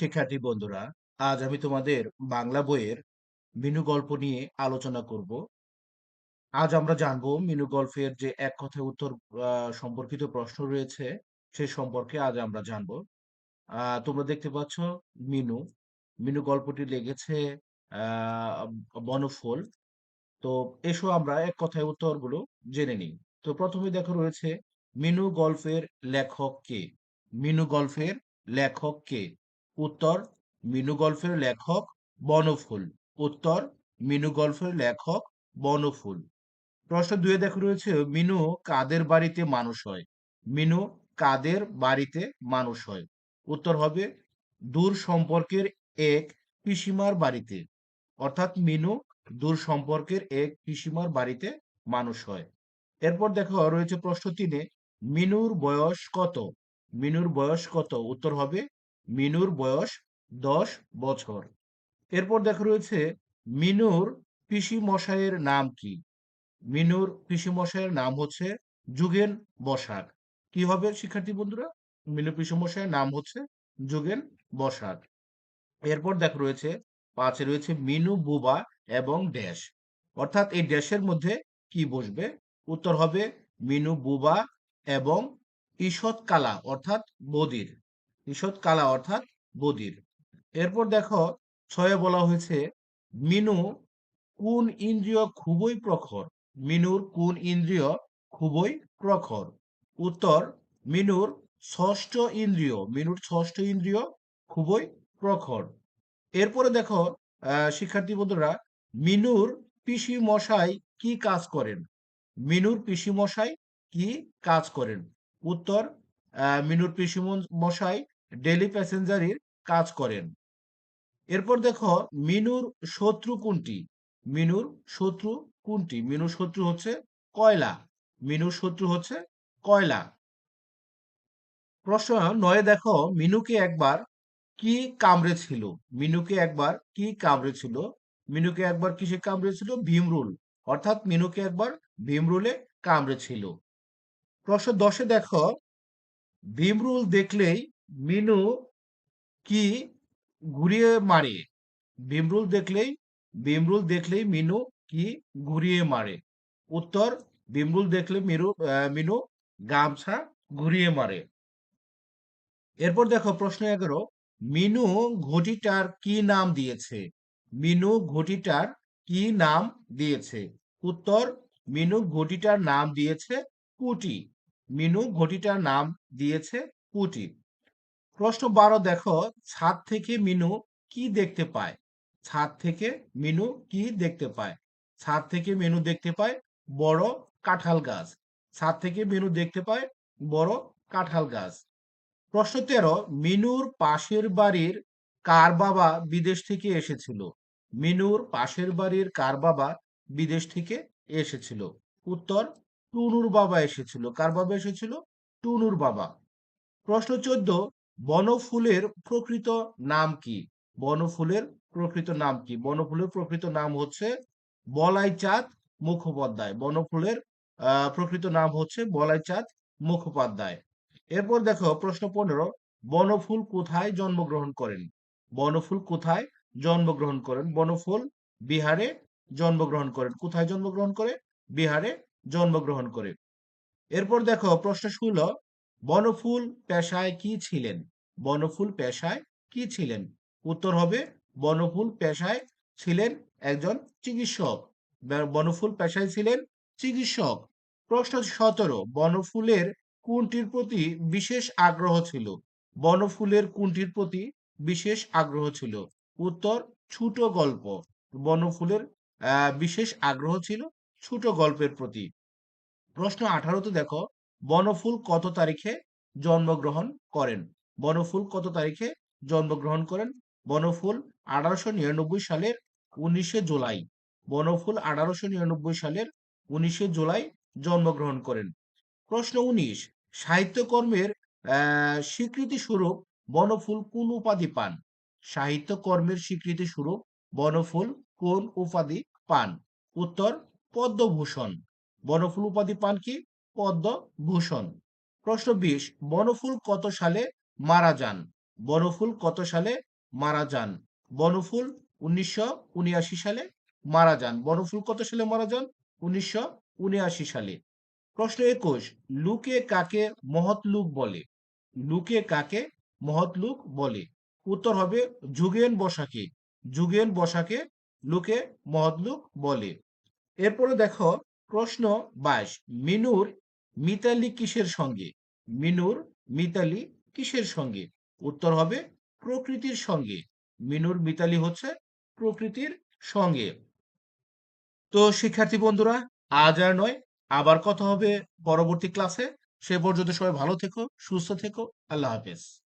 শিক্ষার্থী বন্ধুরা, আজ আমি তোমাদের বাংলা বইয়ের মিনু গল্প নিয়ে আলোচনা করব। আজ আমরা জানব মিনু গল্পের যে এক কথায় উত্তর সম্পর্কিত প্রশ্ন রয়েছে, সে সম্পর্কে আজ আমরা জানব। তোমরা দেখতে পাচ্ছ মিনু মিনু গল্পটি লেগেছে বনফুল। তো এসো আমরা এক কথায় উত্তরগুলো জেনে নিই। তো প্রথমে দেখো রয়েছে, মিনু গল্পের লেখক কে? মিনু গল্পের লেখক কে? উত্তর মিনু গল্পের লেখক বনফুল উত্তর মিনু গল্পের লেখক বনফুল প্রশ্ন দুয়ে দেখো রয়েছে, মিনু কাদের বাড়িতে মানুষ হয়? মিনু কাদের বাড়িতে মানুষ হয়? উত্তর হবে, দূর সম্পর্কের এক পিসিমার বাড়িতে। অর্থাৎ মিনু দূর সম্পর্কের এক পিসিমার বাড়িতে মানুষ হয়। এরপর দেখো রয়েছে প্রশ্ন তিনে, মিনুর বয়স কত? মিনুর বয়স কত? উত্তর হবে মিনুর বয়স দশ বছর। এরপর দেখা রয়েছে মিনুর পিসি মশাইয়ের নাম কি? মিনুর পিসি মশাইয়ের নাম হচ্ছে যুগেন বসাক। কি হবে শিক্ষার্থী বন্ধুরা? মিনু পিসি মশাইয়ের নাম হচ্ছে যুগেন বসাক। এরপর দেখা রয়েছে, পাঁচে রয়েছে মিনু, বুবা এবং ড্যাশ। অর্থাৎ এই ড্যাশের মধ্যে কি বসবে? উত্তর হবে মিনু, বুবা এবং ঈষৎ কালা, অর্থাৎ বদির। ঈষৎ কালা অর্থাৎ বদির। এরপর দেখো, ছয়ে বলা হয়েছে, মিনু কোন ইন্দ্রিয় খুবই প্রখর? মিনুর কোন ইন্দ্রিয় খুবই প্রখর? উত্তর, মিনুর ষষ্ঠ ইন্দ্রিয়। মিনুর ষষ্ঠ ইন্দ্রিয় খুবই প্রখর। এরপরে দেখো শিক্ষার্থী বন্ধুরা, মিনুর পিসি মশাই কি কাজ করেন? মিনুর পিসি মশাই কি কাজ করেন? উত্তর মিনুর পিসি মশাই ডেলি প্যাসেঞ্জারির কাজ করেন। এরপর দেখো, মিনুর শত্রু কোনটি? মিনুর শত্রু কোনটি? মিনুর শত্রু হচ্ছে কয়লা। মিনুর শত্রু হচ্ছে কয়লা। প্রশ্ন নয়, দেখো, মিনুকে একবার কি কামড়েছিল মিনুকে একবার কি কামড়েছিল মিনুকে একবার কিসে কামড়েছিল ভীমরুল। অর্থাৎ মিনুকে একবার ভীমরুলে কামড়েছিল প্রশ্ন দশে দেখো, ভীমরুল দেখলেই মিনু কি ঘুরিয়ে মারে? ভীমরুল দেখলেই ভীমরুল দেখলেই মিনু কি ঘুরিয়ে মারে? উত্তর ভীমরুল দেখলে মিনু মিনু গামছা ঘুরিয়ে মারে। এরপর দেখো প্রশ্ন এগারো, মিনু ঘটিটার কি নাম দিয়েছে? মিনু ঘটিটার কি নাম দিয়েছে? উত্তর, মিনু ঘটিটার নাম দিয়েছে কুটি। মিনু ঘটিটার নাম দিয়েছে পুটি প্রশ্ন বারো, দেখো, ছাদ থেকে মিনু কি দেখতে পায়? ছাদ থেকে মিনু কি দেখতে পায়? ছাদ থেকে মিনু দেখতে পায় বড় কাঁঠাল গাছ। ছাদ থেকে মিনু দেখতে পায় বড় কাঁঠাল গাছ। প্রশ্ন তেরো, মিনুর পাশের বাড়ির কার বাবা বিদেশ থেকে এসেছিল? মিনুর পাশের বাড়ির কার বাবা বিদেশ থেকে এসেছিল? উত্তর, টুনুর বাবা এসেছিল। কার বাবা এসেছিল? টুনুর বাবা। প্রশ্ন চোদ্দ বনফুলের প্রকৃত নাম কি? বনফুলের প্রকৃত নাম কি? বনফুলের প্রকৃত নাম হচ্ছে বলাই চাঁদ মুখোপাধ্যায়। বনফুলের প্রকৃত নাম হচ্ছে বলাই চাঁদ মুখোপাধ্যায়। এরপর দেখো প্রশ্ন পনেরো, বনফুল কোথায় জন্মগ্রহণ করেন? বনফুল কোথায় জন্মগ্রহণ করেন? বনফুল বিহারে জন্মগ্রহণ করেন। কোথায় জন্মগ্রহণ করে? বিহারে জন্মগ্রহণ করে। এরপর দেখো প্রশ্ন ষোলো বনফুল পেশায় কি ছিলেন? বনফুল পেশায় কি ছিলেন? উত্তর হবে, বনফুল পেশায় ছিলেন একজন চিকিৎসক। বনফুল পেশায় ছিলেন চিকিৎসক। প্রশ্ন সতেরো, বনফুলের কোনটির প্রতি বিশেষ আগ্রহ ছিল? বনফুলের কোনটির প্রতি বিশেষ আগ্রহ ছিল? উত্তর, ছোট গল্প। বনফুলের বিশেষ আগ্রহ ছিল ছোট গল্পের প্রতি। প্রশ্ন আঠারোতে দেখো বনফুল কত তারিখে জন্মগ্রহণ করেন? বনফুল কত তারিখে জন্মগ্রহণ করেন? বনফুল আঠারোশো নিরানব্বই সালের উনিশে জুলাই। বনফুল আঠারোশো নিরানব্বই সালের উনিশে জুলাই জন্মগ্রহণ করেন। প্রশ্ন উনিশ, সাহিত্যকর্মের স্বীকৃতি স্বরূপ বনফুল কোন উপাধি পান? সাহিত্যকর্মের স্বীকৃতি স্বরূপ বনফুল কোন উপাধি পান? উত্তর, পদ্মভূষণ। বনফুল উপাধি পান কি? পদ্মভূষণ প্রশ্ন বিশ, বনফুল কত সালে মারা যান? বনফুল কত সালে মারা যান? বনফুল উনিশশো সালে মারা যান। বনফুল কত সালে মারা যান? উনিশশো সালে। প্রশ্ন একুশ, লুকে কাকে মহৎ লুক বলে? লুকে কাকে মহৎ লুক বলে? উত্তর হবে যুগেন বসাকে। যুগেন বসাকে লুকে মহৎ লুক বলে। এরপরে দেখো প্রশ্ন বাইশ, মিনুর মিতালি কিসের সঙ্গে? মিনুর মিতালি কিসের সঙ্গে? উত্তর হবে প্রকৃতির সঙ্গে। মিনুর মিতালি হচ্ছে প্রকৃতির সঙ্গে। তো শিক্ষার্থী বন্ধুরা, আজ আর নয়, আবার কথা হবে পরবর্তী ক্লাসে সে পর্যন্ত সবাই ভালো থেকো, সুস্থ থেকো। আল্লাহ হাফেজ।